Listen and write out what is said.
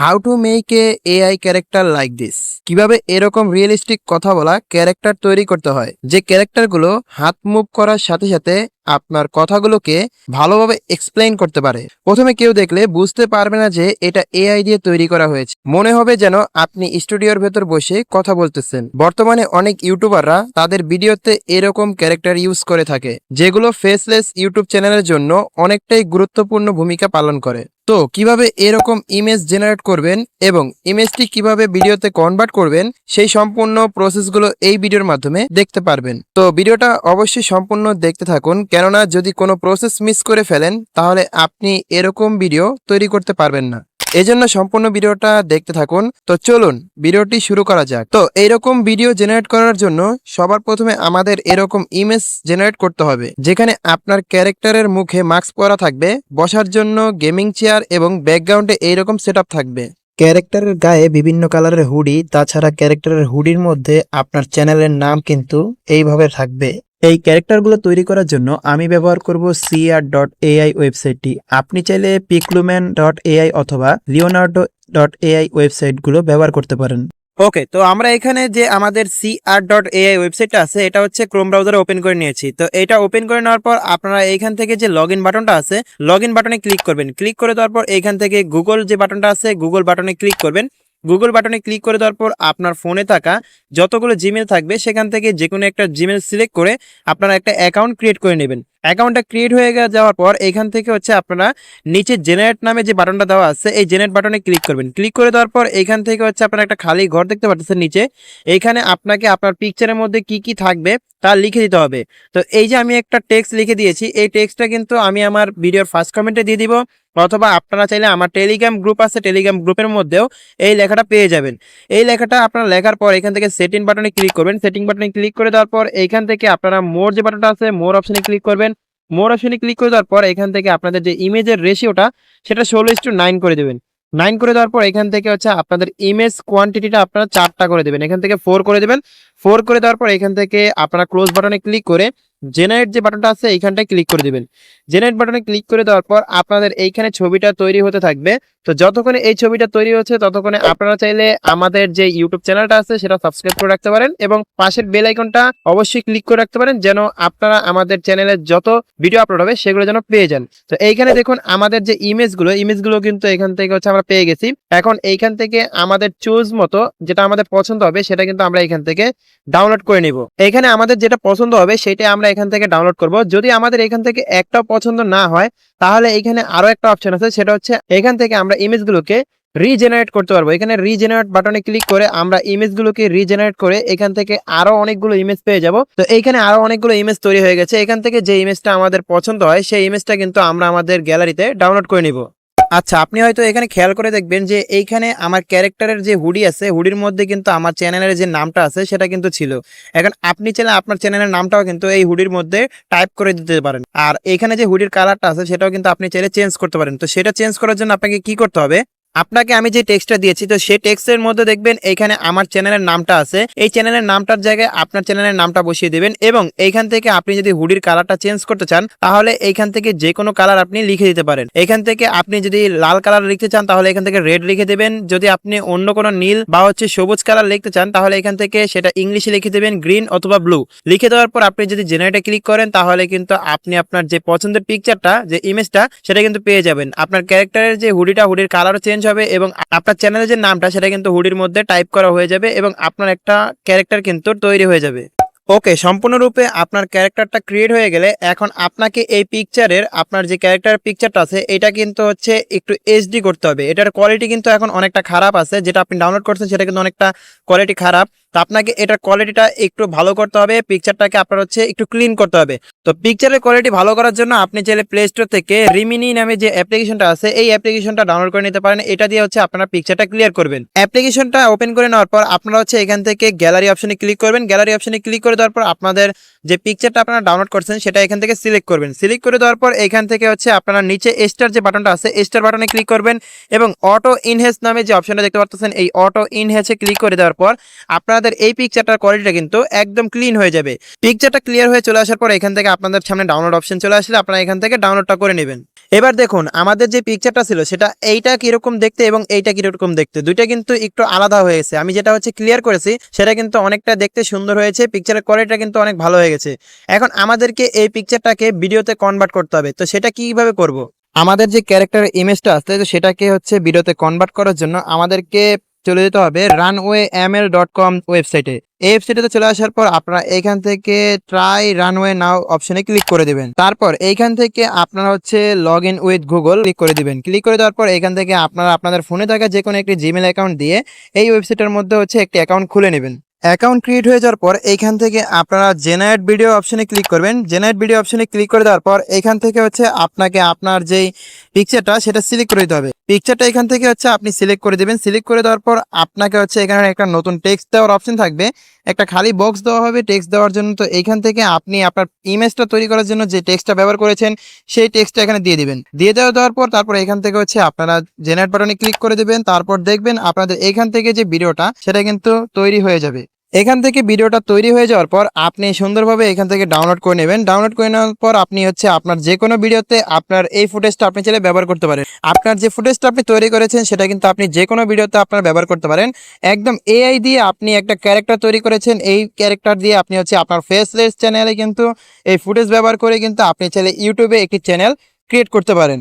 How to make a AI character like this. কীভাবে এরকম realistic কথা বলা ক্যারেক্টার তৈরি করতে হয়, যে ক্যারেক্টারগুলো হাত মুভ করার সাথে সাথে আপনার কথাগুলোকে ভালোভাবে এক্সপ্লেইন করতে পারে। প্রথমে কেউ দেখলে বুঝতে পারবে না যে এটা এআই দিয়ে তৈরি করা হয়েছে। মনে হবে যেন আপনি স্টুডিওর ভেতর বসে কথা বলতেছেন। বর্তমানে অনেক ইউটিউবাররা তাদের ভিডিওতে এরকম ক্যারেক্টার ইউজ করে থাকে, যেগুলো ফেসলেস ইউটিউব চ্যানেলের জন্য অনেকটাই গুরুত্বপূর্ণ ভূমিকা পালন করে। তো কীভাবে এরকম ইমেজ জেনারেট করবেন এবং ইমেজটি কীভাবে ভিডিওতে কনভার্ট করবেন, সেই সম্পূর্ণ প্রসেসগুলো এই ভিডিওর মাধ্যমে দেখতে পারবেন। তো ভিডিওটা অবশ্যই সম্পূর্ণ দেখতে থাকুন, কেননা যদি কোনো প্রসেস মিস করে ফেলেন, তাহলে আপনি এরকম ভিডিও তৈরি করতে পারবেন না। এজন্য সম্পূর্ণ ভিডিওটা দেখতে থাকুন। তো চলুন, ভিডিওটি শুরু করা যাক। তো এইরকম ভিডিও জেনারেট করার জন্য সবার প্রথমে আমাদের এরকম ইমেজ জেনারেট করতে হবে, যেখানে আপনার ক্যারেক্টারের মুখে মাস্ক পরা থাকবে, বসার জন্য গেমিং চেয়ার এবং ব্যাকগ্রাউন্ডে এইরকম সেট থাকবে। ক্যারেক্টারের গায়ে বিভিন্ন কালারের হুডি তাছাড়া ক্যারেক্টারের হুডির মধ্যে আপনার চ্যানেলের নাম কিন্তু এইভাবে থাকবে। এই ক্যারেক্টারগুলো তৈরি করার জন্য আমি ব্যবহার করব সিআর ডট এআই ওয়েবসাইটটি আপনি চাইলে পিকলুম্যান ডট এআই অথবা লিওনার্ডো ডট এআই ওয়েবসাইটগুলো ব্যবহার করতে পারেন। ওকে তো আমরা এখানে যে আমাদের সিআর ডট এআই ওয়েবসাইটটা আছে, এটা হচ্ছে ক্রোম ব্রাউজারে ওপেন করে নিয়েছি। তো এটা ওপেন করে নেওয়ার পর আপনারা এইখান থেকে যে লগ ইন বাটনটা আছে লগ ইন বাটনে ক্লিক করবেন। ক্লিক করে দেওয়ার পর এইখান থেকে গুগল যে বাটনটা আছে গুগল বাটনে ক্লিক করবেন। গুগল বাটনে ক্লিক করে দেওয়ার পর আপনার ফোনে থাকা যতগুলো জিমেল থাকবে, সেখান থেকে যে কোনো একটা জিমেল সিলেক্ট করে আপনারা একটা অ্যাকাউন্ট ক্রিয়েট করে নেবেন। অ্যাকাউন্টটা ক্রিয়েট হয়ে যাওয়ার পর এখান থেকে হচ্ছে আপনারা নিচে জেনারেট নামে যে বাটনটা দেওয়া আছে, এই জেনারেট বাটনে ক্লিক করবেন। ক্লিক করে দেওয়ার পর এখান থেকে হচ্ছে আপনারা একটা খালি ঘর দেখতে পাচ্ছেন নিচে। এইখানে আপনাকে আপনার পিকচারের মধ্যে কি কি থাকবে তা লিখে দিতে হবে। তো এই যে আমি একটা টেক্সট লিখে দিয়েছি, এই টেক্সটটা কিন্তু আমি আমার ভিডিওর ফার্স্ট কমেন্টে দিয়ে দিব, অথবা আপনারা চাইলে আমার টেলিগ্রাম গ্রুপ আছে টেলিগ্রাম গ্রুপের মধ্যেও এই লেখাটা পেয়ে যাবেন। এই লেখাটা আপনারা লেখার পর এখান থেকে সেটিং বাটনে ক্লিক করবেন। সেটিং বাটনে ক্লিক করে দেওয়ার পর এইখান থেকে আপনারা মোর যে বাটনটা আছে মোর অপশনে ক্লিক করবেন। মোর অপশনে ক্লিক করে দেওয়ার পর এখান থেকে আপনাদের যে ইমেজের রেশিওটা সেটা ষোলো ইস টু নাইন করে দেবেন। নাইন করে দেওয়ার পর এখান থেকে হচ্ছে আপনাদের ইমেজ কোয়ান্টিটিটা আপনারা চারটা করে দেবেন। এখান থেকে ফোর করে দেবেন। ফোর করে দেওয়ার পর এখান থেকে আপনারা ক্লোজ বাটনে ক্লিক করে জেনারেট যে বাটনটা আছে এইখানটায় ক্লিক করে দিবেন। জেনারেট বাটনে ক্লিক করে দেওয়ার পর আপনাদের এইখানে ছবিটা তৈরি হতে থাকবে। তো যতক্ষণে এই ছবিটা তৈরি হচ্ছে, ততক্ষণে আপনারা চাইলে আমাদের যে ইউটিউব চ্যানেলটা আছে সেটা সাবস্ক্রাইব করে রাখতে পারেন এবং পাশের বেল আইকনটা অবশ্যই ক্লিক করে রাখতে পারেন যেন আপনারা আমাদের চ্যানেলে যত ভিডিও আপলোড হবে সেগুলো যেন পেয়ে যান। তো এইখানে দেখুন আমাদের যে ইমেজগুলো ইমেজগুলো কিন্তু এখান থেকে হচ্ছে আমরা পেয়ে গেছি। এখন এইখান থেকে আমাদের চুজ মতো যেটা আমাদের পছন্দ হবে সেটা কিন্তু আমরা এখান থেকে ডাউনলোড করে নিব। এখানে আমাদের যেটা পছন্দ হবে সেটা আমরা এখান থেকে ডাউনলোড করব। যদি আমাদের এখান থেকে একটাও পছন্দ না হয়, তাহলে এখানে আরও একটা অপশন আছে, সেটা হচ্ছে এখান থেকে আমরা ইমেজগুলোকে রিজেনারেট করতে পারব। এখানে রিজেনারেট বাটনে ক্লিক করে আমরা ইমেজগুলোকে রিজেনারেট করে এখান থেকে আরও অনেকগুলো ইমেজ পেয়ে যাব। তো এইখানে আরও অনেকগুলো ইমেজ তৈরি হয়ে গেছে। এখান থেকে যে ইমেজটা আমাদের পছন্দ হয়, সেই ইমেজটা কিন্তু আমরা আমাদের গ্যালারিতে ডাউনলোড করে নিব। আচ্ছা আপনি হয়তো এখানে খেয়াল করে দেখবেন যে এইখানে আমার ক্যারেক্টারের যে হুডি আছে, হুডির মধ্যে কিন্তু আমার চ্যানেলের যে নামটা আছে, সেটা কিন্তু ছিল। এখন আপনি চাইলে আপনার চ্যানেলের নামটাও কিন্তু এই হুডির মধ্যে টাইপ করে দিতে পারেন। আর এখানে যে হুডির কালারটা আছে, সেটাও কিন্তু আপনি চাইলে চেঞ্জ করতে পারেন। তো সেটা চেঞ্জ করার জন্য আপনাকে কি করতে হবে? আপনাকে আমি যে টেক্সটটা দিয়েছি, তো সেই টেক্সটের মধ্যে দেখবেন এখানে আমার চ্যানেলের নামটা আছে। এই চ্যানেলের নামটার জায়গায় আপনার চ্যানেলের নামটা বসিয়ে দেবেন এবং এইখান থেকে আপনি যদি হুডির কালারটা চেঞ্জ করতে চান, তাহলে এইখান থেকে যে কোনো কালার আপনি লিখে দিতে পারেন। এখান থেকে আপনি যদি লাল কালার লিখতে চান, তাহলে এখান থেকে রেড লিখে দেবেন। যদি আপনি অন্য কোনো নীল বা হচ্ছে সবুজ কালার লিখতে চান, তাহলে এখান থেকে সেটা ইংলিশে লিখে দেবেন গ্রিন অথবা ব্লু লিখে দেওয়ার পর আপনি যদি জেনারেটে ক্লিক করেন, তাহলে কিন্তু আপনি আপনার যে পছন্দের পিকচারটা যে ইমেজটা সেটা কিন্তু পেয়ে যাবেন। আপনার ক্যারেক্টারের যে হুডিটা, হুডির কালারও চেঞ্জ হবে এবং আপনার চ্যানেলের যে নামটা সেটা কিন্তু হুডির মধ্যে টাইপ করা হয়ে যাবে এবং আপনার একটা ক্যারেক্টার কিন্তু তৈরি হয়ে যাবে। ওকে সম্পূর্ণরূপে আপনার ক্যারেক্টারটা ক্রিয়েট হয়ে গেলে এখন আপনাকে এই পিকচারের আপনার যে ক্যারেক্টার পিকচারটা আছে, এটা কিন্তু হচ্ছে একটু এইচডি করতে হবে। এটার কোয়ালিটি কিন্তু এখন অনেকটা খারাপ আছে। যেটা আপনি ডাউনলোড করছেন, সেটা কিন্তু অনেকটা কোয়ালিটি খারাপ। তো আপনাকে এটার কোয়ালিটিটা একটু ভালো করতে হবে পিকচারটাকে আপনার হচ্ছে একটু ক্লিন করতে হবে। তো পিকচারের কোয়ালিটি ভালো করার জন্য আপনি চাইলে প্লে স্টোর থেকে রিমিনি নামে যে অ্যাপ্লিকেশনটা আছে, এই অ্যাপ্লিকেশনটা ডাউনলোড করে নিতে পারেন। এটা দিয়ে হচ্ছে আপনারা পিকচারটা ক্লিয়ার করবেন। অ্যাপ্লিকেশনটা ওপেন করে নেওয়ার পর আপনারা হচ্ছে এখান থেকে গ্যালারি অপশনে ক্লিক করবেন। গ্যালারি অপশনে ক্লিক করে দেওয়ার পর আপনাদের যে পিকচারটা আপনারা ডাউনলোড করছেন, সেটা এখান থেকে সিলেক্ট করবেন। সিলেক্ট করে দেওয়ার পর এখান থেকে হচ্ছে আপনারা নিচে স্টার যে বাটনটা আছে স্টার বাটনে ক্লিক করবেন এবং অটো ইনহেস নামে যে অপশনটা দেখতে পাচ্ছেন, এই অটো ইনহেসে ক্লিক করে দেওয়ার পর আপনাদের এই পিকচারটার কোয়ালিটিটা কিন্তু একদম ক্লিন হয়ে যাবে। পিকচারটা ক্লিয়ার হয়ে চলে আসার পর এখান থেকে আপনাদের সামনে ডাউনলোড অপশন চলে আসলে আপনারা এখান থেকে ডাউনলোডটা করে নেবেন। এবার দেখুন, আমাদের যে পিকচারটা ছিল, সেটা এইটা কীরকম দেখতে এবং এইটা কীরকম দেখতে, দুইটা কিন্তু একটু আলাদা হয়েছে আমি যেটা হচ্ছে ক্লিয়ার করেছি, সেটা কিন্তু অনেকটা দেখতে সুন্দর হয়েছে পিকচারের কোয়ালিটিটা কিন্তু অনেক ভালো হয়ে গেছে। এখন আমাদেরকে এই পিকচারটাকে ভিডিওতে কনভার্ট করতে হবে, তো সেটা কীভাবে করব? আমাদের যে ক্যারেক্টার ইমেজটা আছে, তো সেটাকে হচ্ছে ভিডিওতে কনভার্ট করার জন্য আমাদেরকে চলে যেতে হবে Runway M L dot com ওয়েবসাইটে এই ওয়েবসাইটে চলে আসার পর আপনারা এইখান থেকে ট্রাই রানওয়ে নাও অপশনে ক্লিক করে দিবেন। তারপর এইখান থেকে আপনারা হচ্ছে log in with Google click করে দিবেন। ক্লিক করে দেওয়ার পর এইখান থেকে আপনারা আপনাদের ফোনে থাকা যে কোনো একটি জিমেল অ্যাকাউন্ট দিয়ে এই ওয়েবসাইটের মধ্যে হচ্ছে একটি অ্যাকাউন্ট খুলে নেবেন। অ্যাকাউন্ট ক্রিয়েট হয়ে যাওয়ার পর এইখান থেকে আপনারা জেনারেট ভিডিও অপশনে ক্লিক করবেন। জেনারেট ভিডিও অপশনে ক্লিক করে দেওয়ার পর এইখান থেকে হচ্ছে আপনাকে আপনার যেই পিকচারটা সেটা সিলেক্ট করে দিতে হবে। পিকচারটা এখান থেকে হচ্ছে আপনি সিলেক্ট করে দিবেন। সিলেক্ট করে দেওয়ার পর আপনাকে হচ্ছে এখানে একটা নতুন টেক্সট দেওয়ার অপশন থাকবে। একটা খালি বক্স দেওয়া হবে। টেক্সট দেওয়ার জন্য তো এইখান থেকে আপনি আপনার ইমেজটা তৈরি করার জন্য যে টেক্সটটা ব্যবহার করেছেন, সেই টেক্সটটা এখানে দিয়ে দিবেন। দিয়ে দেওয়া দেওয়ার পর তারপর এখান থেকে হচ্ছে আপনারা জেনারেট বাটনে ক্লিক করে দেবেন। তারপর দেখবেন আপনাদের এখান থেকে যে ভিডিওটা সেটা কিন্তু তৈরি হয়ে যাবে। এখান থেকে ভিডিওটা তৈরি হয়ে যাওয়ার পর আপনি সুন্দরভাবে এখান থেকে ডাউনলোড করে নেবেন। ডাউনলোড করে নেওয়ার পর আপনি হচ্ছে আপনার যে কোনো ভিডিওতে আপনার এই ফুটেজটা আপনি চাইলে ব্যবহার করতে পারেন। আপনার যে ফুটেজটা আপনি তৈরি করেছেন, সেটা কিন্তু আপনি যে কোনো ভিডিওতে আপনার ব্যবহার করতে পারেন। একদম এআই দিয়ে আপনি একটা ক্যারেক্টার তৈরি করেছেন, এই ক্যারেক্টার দিয়ে আপনি হচ্ছে আপনার ফেসলেস চ্যানেলে কিন্তু এই ফুটেজ ব্যবহার করে কিন্তু আপনি চাইলে ইউটিউবে একটি চ্যানেল ক্রিয়েট করতে পারেন।